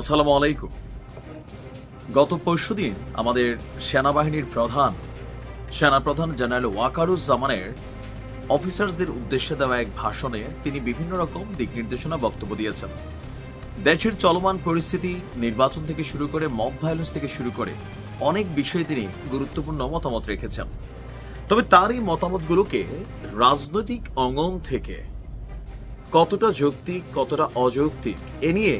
আসসালামু আলাইকুম। গত পরশু দিন আমাদের সেনাবাহিনীর প্রধান, সেনাপ্রধান জেনারেল ওয়াকারুজ্জামানের অফিসার্সদের উদ্দেশ্যে দেওয়া এক ভাষণে তিনি বিভিন্ন রকম দিক নির্দেশনা বক্তব্য দিয়েছেন। দেশের চলমান পরিস্থিতি, নির্বাচন থেকে শুরু করে মব ভায়োলেন্স থেকে শুরু করে অনেক বিষয়ে তিনি গুরুত্বপূর্ণ মতামত রেখেছেন। তবে তার এই মতামতগুলোকে রাজনৈতিক অঙ্গন থেকে কতটা যৌক্তিক, কতটা অযৌক্তিক, এ নিয়ে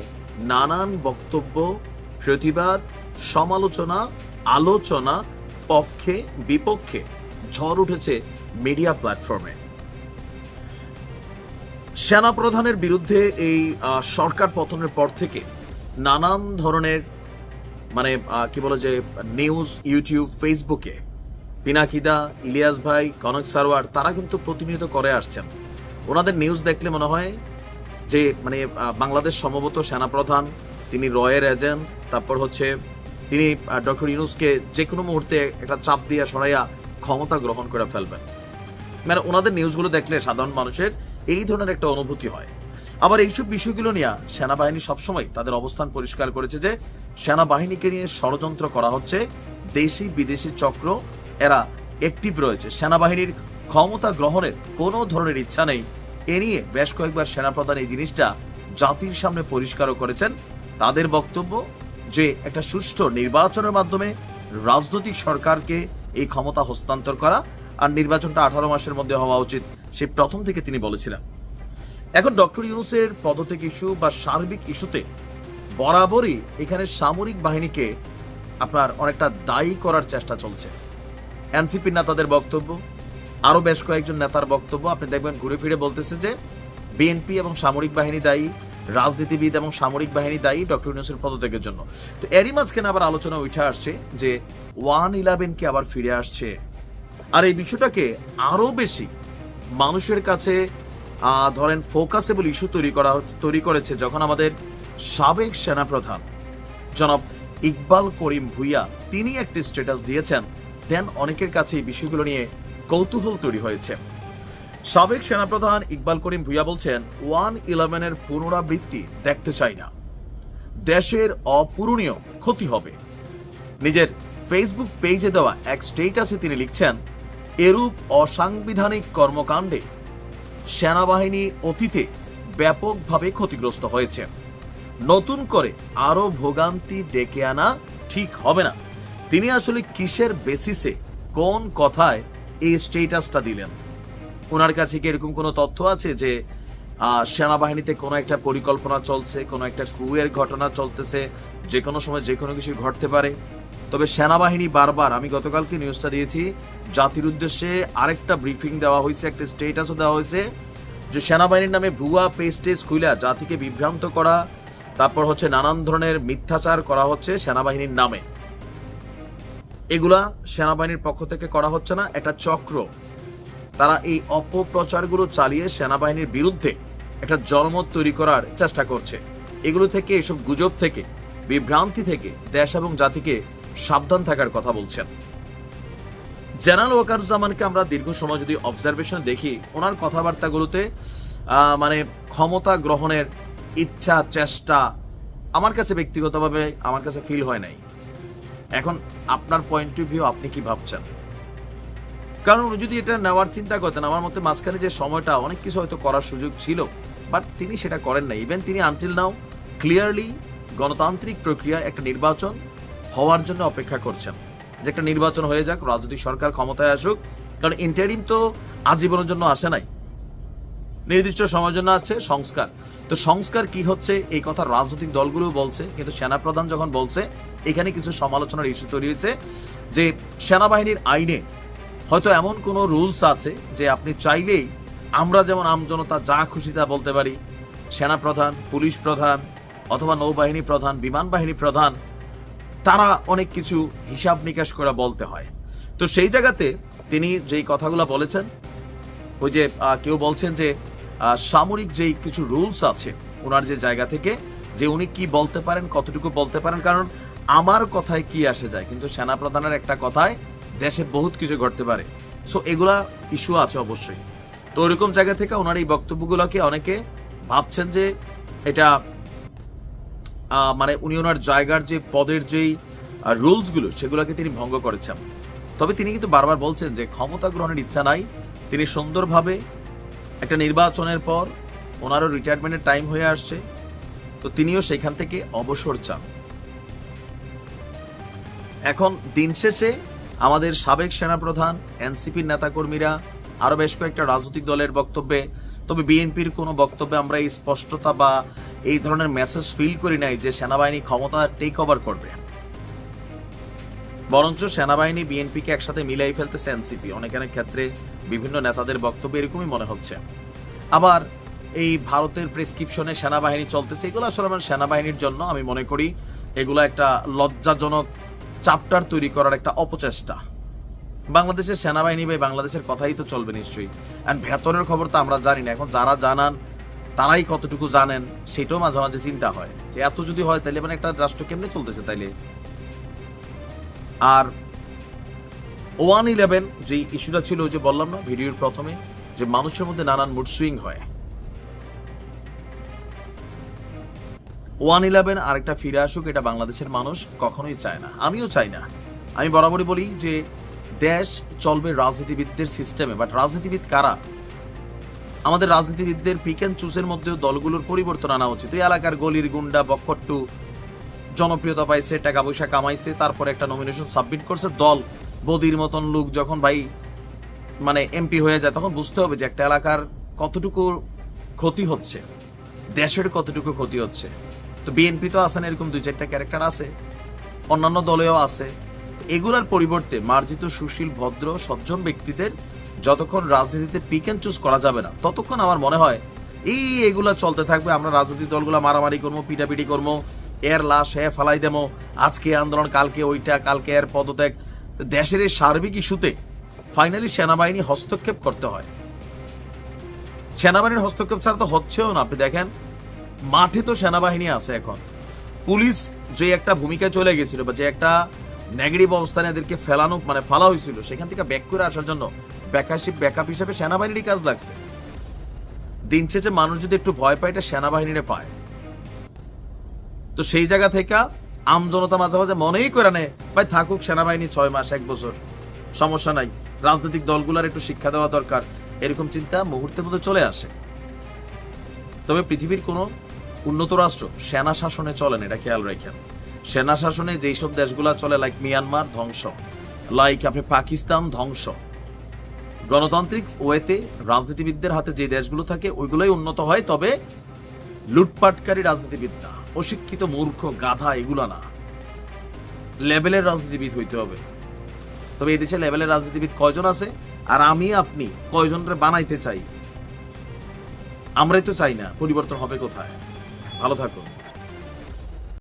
নানান বক্তব্য, প্রতিবাদ, সমালোচনা, আলোচনা, পক্ষে, বিপক্ষে ঝড় উঠেছে মিডিয়া প্ল্যাটফর্মে। সেনাপ্রধানের বিরুদ্ধে এই সরকার পতনের পর থেকে নানান ধরনের মানে কি বলে যে, নিউজ, ইউটিউব, ফেসবুকে পিনাকিদা, ইলিয়াস ভাই, কনক সারওয়ার তারা কিন্তু প্রতিনিয়ত করে আসছেন। ওনাদের নিউজ দেখলে মনে হয় যে মানে বাংলাদেশ সম্ভবত সেনাপ্রধান, তিনি রয়ের এজেন্ট, তারপর হচ্ছে তিনি ডক্টর ইউনুসকে যে কোনো মুহূর্তে একটা চাপ দিয়ে সরাইয়া ক্ষমতা গ্রহণ করে ফেলবেন। মানে ওনাদের নিউজগুলো দেখলে সাধারণ মানুষের এই ধরনের একটা অনুভূতি হয়। আবার এইসব বিষয়গুলো নিয়ে সেনাবাহিনী সবসময় তাদের অবস্থান পরিষ্কার করেছে যে, সেনাবাহিনীকে নিয়ে ষড়যন্ত্র করা হচ্ছে, দেশি বিদেশি চক্র, এরা অ্যাক্টিভ রয়েছে। সেনাবাহিনীর ক্ষমতা গ্রহণের কোনো ধরনের ইচ্ছা নেই। এ নিয়ে বেশ কয়েকবার সেনাপ্রধান এই জিনিসটা জাতির সামনে পরিষ্কারও করেছেন। তাদের বক্তব্য যে একটা সুষ্ঠু নির্বাচনের মাধ্যমে রাজনৈতিক সরকারকে এই ক্ষমতা হস্তান্তর করা আর নির্বাচনটা আঠারো মাসের মধ্যে হওয়া উচিত, সে প্রথম থেকে তিনি বলেছিলেন। এখন ডক্টর ইউনুসের পদত্যাগ ইস্যু বা সার্বিক ইস্যুতে বরাবরই এখানে সামরিক বাহিনীকে আপনার অনেকটা দায়ী করার চেষ্টা চলছে। এনসিপির নেতাদের বক্তব্য আরও বেশ কয়েকজন নেতার বক্তব্য। আপনি দেখবেন ঘুরে ফিরে বলতেছে যে, বিএনপি এবং সামরিক বাহিনী দায়ী, রাজনীতিবিদ এবং সামরিক বাহিনী দায়ী ডক্টর ইউনুসের পদত্যাগের জন্য। তো এরই মাঝখানে আবার আলোচনা উঠে আসছে যে, ওয়ান ইলেভেনকে আবার ফিরে আসছে। আর এই বিষয়টাকে আরও বেশি মানুষের কাছে ধরেন ফোকাসেবল ইস্যু তৈরি করা, তৈরি করেছে যখন আমাদের সাবেক সেনাপ্রধান জনাব ইকবাল করিম ভুইয়া, তিনি একটি স্ট্যাটাস দিয়েছেন। দেন অনেকের কাছে এই বিষয়গুলো নিয়ে কৌতূহল তৈরি হয়েছে। সাবেক সেনাপ্রধান ইকবাল করিম ভুইয়া বলছেন, ওয়ান ইলেভেনের পুনরাবৃত্তি দেখতে চাই না। দেশের অপূরণীয় ক্ষতি হবে। নিজের ফেসবুক পেজে দেওয়া এক স্টেটাসে তিনি লিখছেন, এরূপ অসাংবিধানিক কর্মকাণ্ডে সেনাবাহিনী অতীতে ব্যাপকভাবে ক্ষতিগ্রস্ত হয়েছে। নতুন করে আরও ভোগান্তি ডেকে আনা ঠিক হবে না। তিনি আসলে কিসের বেসিসে কোন কথায় এই স্টেটাসটা দিলেন। ওনার কাছে কি এরকম কোনো তথ্য আছে যে সেনাবাহিনীতে কোনো একটা পরিকল্পনা চলছে, কোনো একটা কুয়ের ঘটনা চলতেছে, যে কোনো সময় যে কোনো কিছু ঘটতে পারে? তবে সেনাবাহিনী বারবার, আমি গতকালকে নিউজটা দিয়েছি, জাতির উদ্দেশ্যে আরেকটা ব্রিফিং দেওয়া হয়েছে, একটা স্টেটাসও দেওয়া হয়েছে, যে সেনাবাহিনীর নামে ভুয়া পেস্টেজ খুইলা জাতিকে বিভ্রান্ত করা, তারপর হচ্ছে নানান ধরনের মিথ্যাচার করা হচ্ছে সেনাবাহিনীর নামে। এগুলা সেনাবাহিনীর পক্ষ থেকে করা হচ্ছে না, একটা চক্র। তারা এই অপপ্রচারগুলো চালিয়ে সেনাবাহিনীর বিরুদ্ধে একটা জনমত তৈরি করার চেষ্টা করছে। এগুলো থেকে, এসব গুজব থেকে, বিভ্রান্তি থেকে দেশ এবং জাতিকে সাবধান থাকার কথা বলছেন। জেনারেল ওয়াকারুজ্জামানকে আমরা দীর্ঘ সময় যদি অবজারভেশন দেখি, ওনার কথাবার্তাগুলোতে মানে ক্ষমতা গ্রহণের ইচ্ছা, চেষ্টা আমার কাছে ব্যক্তিগতভাবে আমার কাছে ফিল হয় নাই। এখন আপনার পয়েন্ট অফ ভিউ আপনি কি ভাবছেন? কারণ উনি যদি এটা নেওয়ার চিন্তা করতেন, আমার মতে মাঝখানে যে সময়টা, অনেক কিছু হয়তো করার সুযোগ ছিল বাট তিনি সেটা করেন না ইভেন তিনি আনটিল নাও ক্লিয়ারলি গণতান্ত্রিক প্রক্রিয়া একটা নির্বাচন হওয়ার জন্য অপেক্ষা করছেন। যে একটা নির্বাচন হয়ে যাক, রাজনৈতিক সরকার ক্ষমতায় আসুক, কারণ ইন্টারিম তো আজীবনের জন্য আসে নাই। নির্দিষ্ট জন্য আছে, সংস্কার। তো সংস্কার কি হচ্ছে? এই কথা রাজনৈতিক দলগুলো বলছে, কিন্তু সেনাপ্রধান যখন বলছে, এখানে কিছু সমালোচনার ইস্যু তৈরি হয়েছে যে সেনাবাহিনীর আইনে হয়তো এমন কোনো রুলস আছে যে আপনি চাইলেই আমরা যেমন আমজনতা যা খুশি তা বলতে পারি, সেনাপ্রধান, পুলিশ প্রধান অথবা নৌবাহিনী প্রধান, বিমান বাহিনী প্রধান, তারা অনেক কিছু হিসাব নিকাশ করে বলতে হয়। তো সেই জায়গাতে তিনি যেই কথাগুলো বলেছেন, ওই যে কেউ বলছেন যে সামরিক যেই কিছু রুলস আছে ওনার যে জায়গা থেকে, যে উনি কি বলতে পারেন, কতটুকু বলতে পারেন, কারণ আমার কথায় কি আসে যায়, কিন্তু সেনাপ্রধানের একটা কথায় দেশে বহুত কিছু ঘটতে পারে। সো এগুলা ইস্যু আছে অবশ্যই। তো ওইরকম জায়গা থেকে ওনার এই বক্তব্যগুলোকে অনেকে ভাবছেন যে এটা মানে উনি ওনার জায়গার যে পদের যেই রুলসগুলো, সেগুলোকে তিনি ভঙ্গ করেছেন। তবে তিনি কিন্তু বারবার বলছেন যে ক্ষমতা গ্রহণের ইচ্ছা নাই, তিনি সুন্দরভাবে একটা নির্বাচনের পর ওনারও রিটায়ারমেন্টের টাইম হয়ে আসছে, তো তিনিও সেখান থেকে অবসর চান। এখন দিন শেষে আমাদের সাবেক সেনাপ্রধান, এনসিপির নেতাকর্মীরা, আরও বেশ কয়েকটা রাজনৈতিক দলের বক্তব্যে, তবে বিএনপির কোনো বক্তব্যে আমরা এই স্পষ্টতা বা এই ধরনের মেসেজ ফিল করি নাই যে সেনাবাহিনী ক্ষমতা টেক ওভার করবে। বরঞ্চ সেনাবাহিনী বিএনপিকে একসাথে মিলাই ফেলতেছে এনসিপি। অনেক অনেক ক্ষেত্রে বিভিন্ন নেতাদের বক্তব্য এরকমই মনে হচ্ছে। আবার এই ভারতের প্রেসক্রিপশনে সেনাবাহিনী চলতেছে, এগুলো আসলে আমার সেনাবাহিনীর জন্য আমি মনে করি এগুলো একটা লজ্জাজনক চাপ্টার তৈরি করার একটা অপচেষ্টা। বাংলাদেশের সেনাবাহিনী বা বাংলাদেশের কথাই তো চলবে নিশ্চয়ই। আর ভেতরের খবর তো আমরা জানি না। এখন যারা জানান, তারাই কতটুকু জানেন, সেটাও মাঝে মাঝে চিন্তা হয়। যে এত যদি হয়, তাহলে মানে একটা রাষ্ট্র কেমনে চলতেছে তাইলে? আর ওয়ান ইলেভেন যে ইস্যুটা ছিল যে বললাম না, ভিডিওর প্রথমে, যে মানুষের মধ্যে নানান মুড সুইং হয়। ওয়ান ইলেভেন আরেকটা ফিরে আসুক, এটা বাংলাদেশের মানুষ কখনোই চায় না। আমিও চাই না। আমি বরাবরই বলি যে দেশ চলবে রাজনীতিবিদদের সিস্টেমে বাট রাজনীতিবিদ কারা? আমাদের রাজনীতিবিদদের পিক অ্যান্ড চুজের মধ্যেও দলগুলোর পরিবর্তন আনা উচিত। এই এলাকার গলির গুন্ডা বক্কট্টু জনপ্রিয়তা পাইছে, টাকা পয়সা কামাইছে, তারপরে একটা নমিনেশন সাবমিট করছে। দল বদির মতন লোক যখন ভাই মানে এমপি হয়ে যায়, তখন বুঝতে হবে যে একটা এলাকার কতটুকু ক্ষতি হচ্ছে, দেশের কতটুকু ক্ষতি হচ্ছে। তো বিএনপি তো আছেন এরকম দুই চারটা ক্যারেক্টার আছে, অন্যান্য দলেও আছে। এগুলার পরিবর্তে মার্জিত, সুশীল, ভদ্র, সজ্জন ব্যক্তিদের যতক্ষণ রাজনীতিতে পিক অ্যান্ড চুজ করা যাবে না, ততক্ষণ আমার মনে হয় এই এগুলা চলতে থাকবে। আমরা রাজনৈতিক দলগুলো মারামারি করব, পিটাপিটি করব এর লাশ হ্যাঁ ফালাই দেবো আজকে আন্দোলন, কালকে ওইটা, কালকে এর পদত্যাগ। দেশের এই সার্বিক ইস্যুতে ফাইনালি সেনাবাহিনী হস্তক্ষেপ করতে হয়। সেনাবাহিনীর হস্তক্ষেপ ছাড়া তো হচ্ছেও না, আপনি দেখেন। মাঠে তো সেনাবাহিনী আছে এখন। পুলিশ যে একটা ভূমিকায় চলে গেছিল বা যে একটা নেগেটিভ অবস্থানে এদেরকে ফেলানো মানে ফেলা হয়েছিল, সেখান থেকে ব্যাক করে আসার জন্য ব্যাকআপ ব্যাকআপ হিসেবে সেনাবাহিনীরই কাজ লাগছে। দিন শেষে মানুষ যদি একটু ভয় পায়, এটা সেনাবাহিনীরে পায়। তো সেই জায়গা থেকে আম জনতা মাঝে মাঝে মনেই করে নেয়, ভাই, থাকুক, সেনাবাহিনী ছয় মাস, এক বছর। সমস্যা নাই। রাজনৈতিক দলগুলোর একটু শিক্ষা দেওয়া দরকার। এরকম চিন্তা মুহূর্তের মধ্যে চলে আসে। তবে পৃথিবীর কোনো উন্নত রাষ্ট্র সেনা শাসনে চলে না, এটা খেয়াল রাখেন। সেনা শাসনে যেই সব দেশগুলা চলে লাইক মিয়ানমার ধ্বংস। লাইক আপনি পাকিস্তান, ধ্বংস। গণতান্ত্রিক ওয়েতে রাজনীতিবিদদের হাতে যে দেশগুলো থাকে, ওইগুলোই উন্নত হয়, তবে লুটপাটকারী রাজনীতিবিদ না অশিক্ষিত মূর্খ, গাধা এগুলা না। লেভেলের রাজনীতিবিদ হইতে হবে। তবে এই দেশে লেভেলের রাজনীতিবিদ কয়জন আছে? আর আমি, আপনি কয়জনরে বানাইতে চাই? আমরাই তো চাই না, পরিবর্তন হবে কোথায়? ভালো থাকুন।